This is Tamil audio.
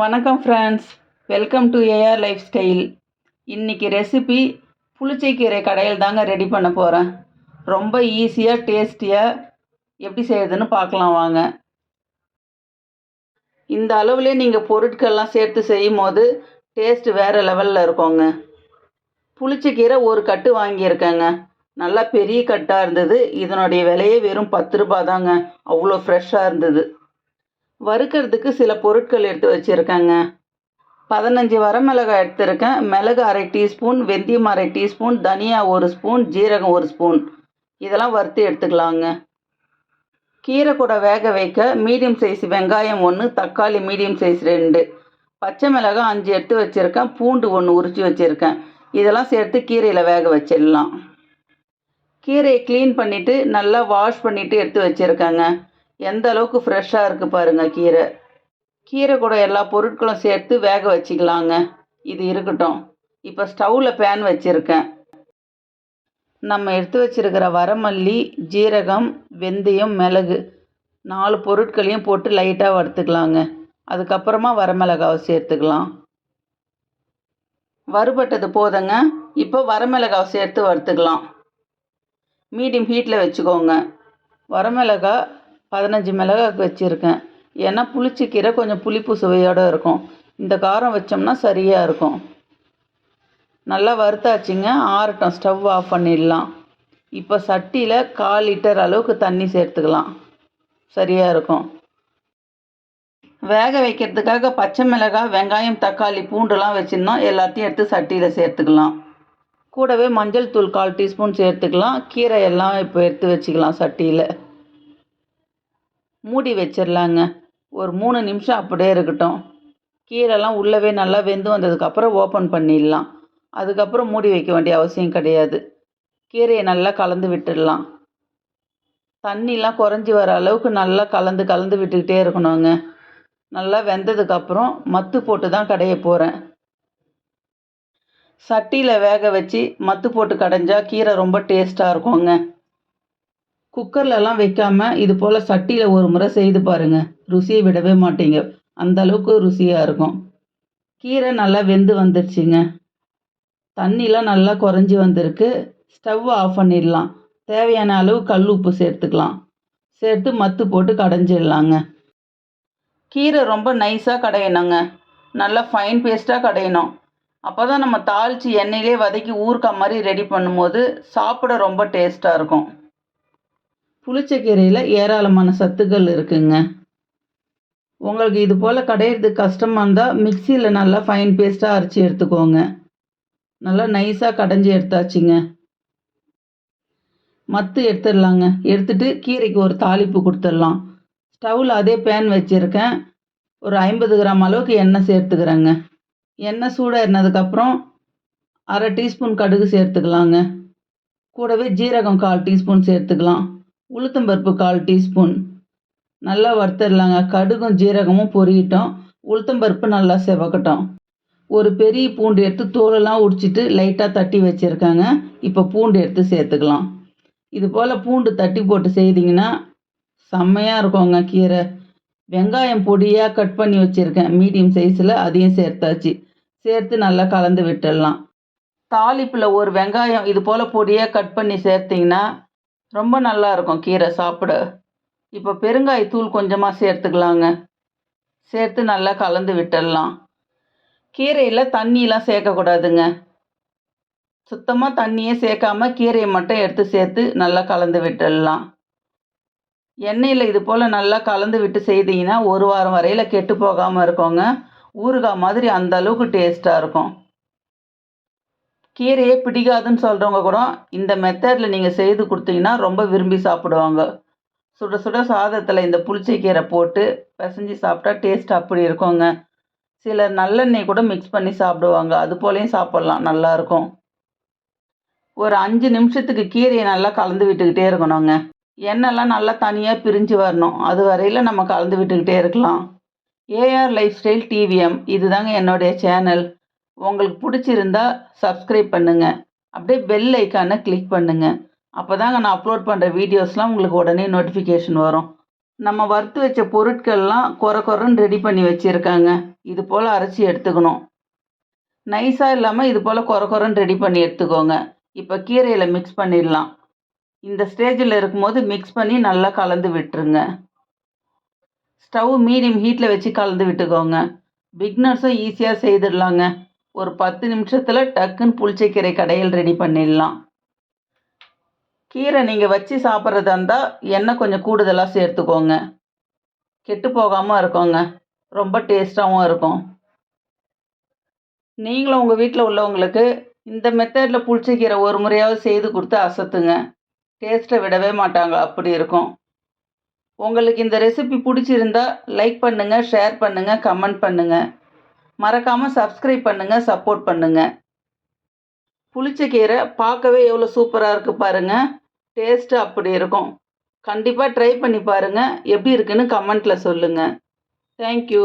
வணக்கம் friends welcome to AR life style இன்றைக்கி ரெசிபி புளிச்சைக்கீரை கடையில் தாங்க ரெடி பண்ண போகிறேன் ரொம்ப ஈஸியாக டேஸ்டியாக எப்படி செய்யுதுன்னு பார்க்கலாம் வாங்க. இந்த அளவுலேயே நீங்கள் பொருட்கள்லாம் சேர்த்து செய்யும் போது டேஸ்ட்டு வேறு லெவலில் இருக்கோங்க. புளிச்சக்கீரை ஒரு கட்டு வாங்கியிருக்கேங்க. நல்லா பெரிய கட்டாக இருந்தது. இதனுடைய விலையே வெறும் பத்து ரூபா தாங்க. அவ்வளோ ஃப்ரெஷ்ஷாக இருந்தது. வறுக்கிறதுக்கு சில பொருட்கள் எடுத்து வச்சுருக்கேங்க. பதினஞ்சு வரமிளகாய் எடுத்திருக்கேன். மிளகு அரை டீஸ்பூன் வெந்தயம் அரை டீஸ்பூன் தனியா ஒரு ஸ்பூன் ஜீரகம் ஒரு ஸ்பூன். இதெல்லாம் வறுத்து எடுத்துக்கலாங்க. கீரை கூட வேக வைக்க மீடியம் சைஸ் வெங்காயம் ஒன்று தக்காளி மீடியம் சைஸ் ரெண்டு. பச்சை மிளகாய் அஞ்சு எடுத்து வச்சுருக்கேன். பூண்டு ஒன்று உரித்து வச்சுருக்கேன். இதெல்லாம் சேர்த்து கீரையில் வேக வச்சிடலாம். கீரையை க்ளீன் பண்ணிவிட்டு நல்லா வாஷ் பண்ணிவிட்டு எடுத்து வச்சுருக்கேங்க. எந்த அளவுக்கு ஃப்ரெஷ்ஷாக இருக்குது பாருங்கள் கீரை. கீரை கூட எல்லா பொருட்களும் சேர்த்து வேக வச்சுக்கலாங்க. இது இருக்கட்டும். இப்போ ஸ்டவ்வில் பேன் வச்சுருக்கேன். நம்ம எடுத்து வச்சிருக்கிற வரமல்லி ஜீரகம் வெந்தயம் மிளகு நாலு பொருட்களையும் போட்டு லைட்டாக வறுத்துக்கலாங்க. அதுக்கப்புறமா வரமிளகாவை சேர்த்துக்கலாம். வறுபட்டது போதுங்க. இப்போ வரமிளகாவை சேர்த்து வறுத்துக்கலாம். மீடியம் ஹீட்டில் வச்சுக்கோங்க. வரமிளகாய் பதினஞ்சு மிளகாய் வச்சுருக்கேன். ஏன்னா புளிச்சக்கீரை கொஞ்சம் புளிப்பு சுவையோடு இருக்கும். இந்த காரம் வச்சோம்னா சரியாக இருக்கும். நல்லா வறுத்தாச்சுங்க. ஆறட்டும். ஸ்டவ் ஆஃப் பண்ணிடலாம். இப்போ சட்டியில் கால் லிட்டர் அளவுக்கு தண்ணி சேர்த்துக்கலாம். சரியாக இருக்கும். வேக வைக்கிறதுக்காக பச்சை மிளகாய் வெங்காயம் தக்காளி பூண்டுலாம் வச்சுருந்தோம். எல்லாத்தையும் எடுத்து சட்டியில் சேர்த்துக்கலாம். கூடவே மஞ்சள் தூள் கால் டீஸ்பூன் சேர்த்துக்கலாம். கீரை எல்லாம் இப்போ எடுத்து வச்சுக்கலாம் சட்டியில். மூடி வச்சிடலாங்க ஒரு மூணு நிமிஷம் அப்படியே இருக்கட்டும். கீரைலாம் உள்ளவே நல்லா வெந்து வந்ததுக்கப்புறம் ஓப்பன் பண்ணிடலாம். அதுக்கப்புறம் மூடி வைக்க வேண்டிய அவசியம் கிடையாது. கீரையை நல்லா கலந்து விட்டுடலாம். தண்ணிலாம் குறைஞ்சி வர அளவுக்கு நல்லா கலந்து கலந்து விட்டுக்கிட்டே இருக்கணுங்க. நல்லா வெந்ததுக்கப்புறம் மத்து போட்டு தான் கடைய போகிறேன் சட்டியில் வேக வச்சு மத்து போட்டு கடைஞ்சால் கீரை ரொம்ப டேஸ்ட்டாக இருக்குங்க. குக்கர்லலாம் வைக்காமல் இது போல் சட்டியில் ஒரு முறை செய்து பாருங்கள் ருசியை விடவே மாட்டீங்க. அந்த அளவுக்கு ருசியாக இருக்கும். கீரை நல்லா வெந்து வந்துருச்சுங்க. தண்ணிலாம் நல்லா குறைஞ்சி வந்திருக்கு. ஸ்டவ் ஆஃப் பண்ணிடலாம். தேவையான அளவு கல் உப்பு சேர்த்துக்கலாம். சேர்த்து மத்து போட்டு கடைஞ்சிடலாங்க. கீரை ரொம்ப நைஸாக கடையணுங்க. நல்லா ஃபைன் பேஸ்ட்டாக கடையணும். அப்போ தான் நம்ம தாளித்து எண்ணெயிலே வதக்கி ஊறுக்கா மாதிரி ரெடி பண்ணும்போது சாப்பிட ரொம்ப டேஸ்ட்டாக இருக்கும். புளிச்சக்கீரையில் ஏராளமான சத்துக்கள் இருக்குங்க. உங்களுக்கு இது போல் கடையிறது கஷ்டமாக இருந்தால் மிக்சியில் நல்லா ஃபைன் பேஸ்ட்டாக அரைச்சி எடுத்துக்கோங்க. நல்லா நைஸாக கடைஞ்சி எடுத்தாச்சுங்க. மத்து எடுத்துடலாங்க. எடுத்துட்டு கீரைக்கு ஒரு தாளிப்பு கொடுத்துடலாம். ஸ்டவ்வில் அதே பேன் வச்சுருக்கேன். ஒரு ஐம்பது கிராம் அளவுக்கு எண்ணெய் சேர்த்துக்கிறேங்க. எண்ணெய் சூடாக இருந்ததுக்கப்புறம் அரை டீஸ்பூன் கடுகு சேர்த்துக்கலாங்க. கூடவே ஜீரகம் கால் டீஸ்பூன் சேர்த்துக்கலாம். உளுத்தம்பருப்பு கால் டீஸ்பூன். நல்லா வறுத்துடலாங்க கடுகும் ஜீரகமும் பொரியட்டும் உளுத்தம்பருப்பு நல்லா செவக்கட்டும். ஒரு பெரிய பூண்டு எடுத்து தோலெல்லாம் உடிச்சிட்டு லைட்டாக தட்டி வச்சுருக்காங்க. இப்போ பூண்டு எடுத்து சேர்த்துக்கலாம். இது போல் பூண்டு தட்டி போட்டு செய்திங்கன்னா செம்மையாக இருக்குங்க கீரை. வெங்காயம் பொடியாக கட் பண்ணி வச்சுருக்கேன். மீடியம் சைஸில் அதையும் சேர்த்தாச்சு. சேர்த்து நல்லா கலந்து விட்டுடலாம். தாளிப்பில் ஒரு வெங்காயம் இது போல் பொடியாக கட் பண்ணி சேர்த்திங்கன்னா ரொம்ப நல்லா இருக்கும் கீரை சாப்பிட. இப்போ பெருங்காயத்தூள் கொஞ்சமாக சேர்த்துக்கலாங்க. சேர்த்து நல்லா கலந்து விட்டுடலாம். கீரையில் தண்ணியெலாம் சேர்க்கக்கூடாதுங்க சுத்தமாக தண்ணியே சேர்க்காம கீரையை மட்டும் எடுத்து சேர்த்து நல்லா கலந்து விட்டுடலாம். எண்ணெயில் இது போல் நல்லா கலந்து விட்டு செய்தீங்கன்னா ஒரு வாரம் வரையில் கெட்டு போகாமல் இருக்கோங்க. ஊறுகாய் மாதிரி அந்த அளவுக்கு டேஸ்ட்டாக இருக்கும். கீரையே பிடிக்காதுன்னு சொல்கிறவங்க கூட இந்த மெத்தடில் நீங்கள் செய்து கொடுத்தீங்கன்னா ரொம்ப விரும்பி சாப்பிடுவாங்க. சுட சுட சாதத்தில் இந்த புளிச்சக்கீரை போட்டு பிசைஞ்சு சாப்பிட்டா டேஸ்ட் அப்படி இருக்குங்க. சிலர் நல்லெண்ணெய் கூட மிக்ஸ் பண்ணி சாப்பிடுவாங்க. அது போலையும் சாப்பிட்லாம். நல்லாயிருக்கும் ஒரு அஞ்சு நிமிஷத்துக்கு கீரையை நல்லா கலந்து விட்டுக்கிட்டே இருக்கணுங்க. எண்ணெய்லாம் நல்லா தனியாக பிரிஞ்சு வரணும். அது வரையில் நம்ம கலந்து விட்டுக்கிட்டே இருக்கலாம். ஏஆர் லைஃப் ஸ்டைல் டிவிஎம் இதுதாங்க என்னுடைய சேனல் உங்களுக்கு பிடிச்சிருந்தா சப்ஸ்கிரைப் பண்ணுங்கள் அப்படியே பெல் ஐக்கானை கிளிக் பண்ணுங்கள் அப்போ தாங்க நான் அப்லோட் பண்ணுற வீடியோஸ்லாம் உங்களுக்கு உடனே நோட்டிஃபிகேஷன் வரும். நம்ம வறுத்து வச்ச பொருட்கள்லாம் கொர கொரன்னு ரெடி பண்ணி வச்சுருக்காங்க. இது போல் அரைச்சி எடுத்துக்கணும். நைஸாக இல்லாமல் இது போல் கொர கொரன்னு ரெடி பண்ணி எடுத்துக்கோங்க. இப்போ கீரையில் மிக்ஸ் பண்ணிடலாம். இந்த ஸ்டேஜில் இருக்கும்போது மிக்ஸ் பண்ணி நல்லா கலந்து விட்டுருங்க. ஸ்டவ் மீடியம் ஹீட்டில் வச்சு கலந்து விட்டுக்கோங்க. பிக்னர்ஸும் ஈஸியாக செய்திடலாங்க. ஒரு பத்து நிமிஷத்தில் டக்குன்னு புளிச்சக்கீரை கடையில் ரெடி பண்ணிடலாம். கீரை நீங்கள் வச்சு சாப்பிட்றதா இருந்தால் எண்ணெய் கொஞ்சம் கூடுதலாக சேர்த்துக்கோங்க. கெட்டு போகாமல் இருக்கோங்க. ரொம்ப டேஸ்ட்டாகவும் இருக்கும். நீங்களும் உங்கள் வீட்டில் உள்ளவங்களுக்கு இந்த மெத்தடில் புளிச்சக்கீரை ஒரு முறையாவது செய்து கொடுத்து அசத்துங்க. டேஸ்ட்டை விடவே மாட்டாங்க. அப்படி இருக்கும். உங்களுக்கு இந்த ரெசிபி பிடிச்சிருந்தா லைக் பண்ணுங்கள் ஷேர் பண்ணுங்கள் கமெண்ட் பண்ணுங்கள் மறக்காமல் சப்ஸ்கிரைப் பண்ணுங்கள் சப்போர்ட் பண்ணுங்கள் புளிச்சக்கீரை பார்க்கவே எவ்வளோ சூப்பராக இருக்குது பாருங்கள் டேஸ்ட்டு அப்படி இருக்கும். கண்டிப்பாக ட்ரை பண்ணி பாருங்கள் எப்படி இருக்குன்னு கமெண்ட்டில் சொல்லுங்கள் தேங்க்யூ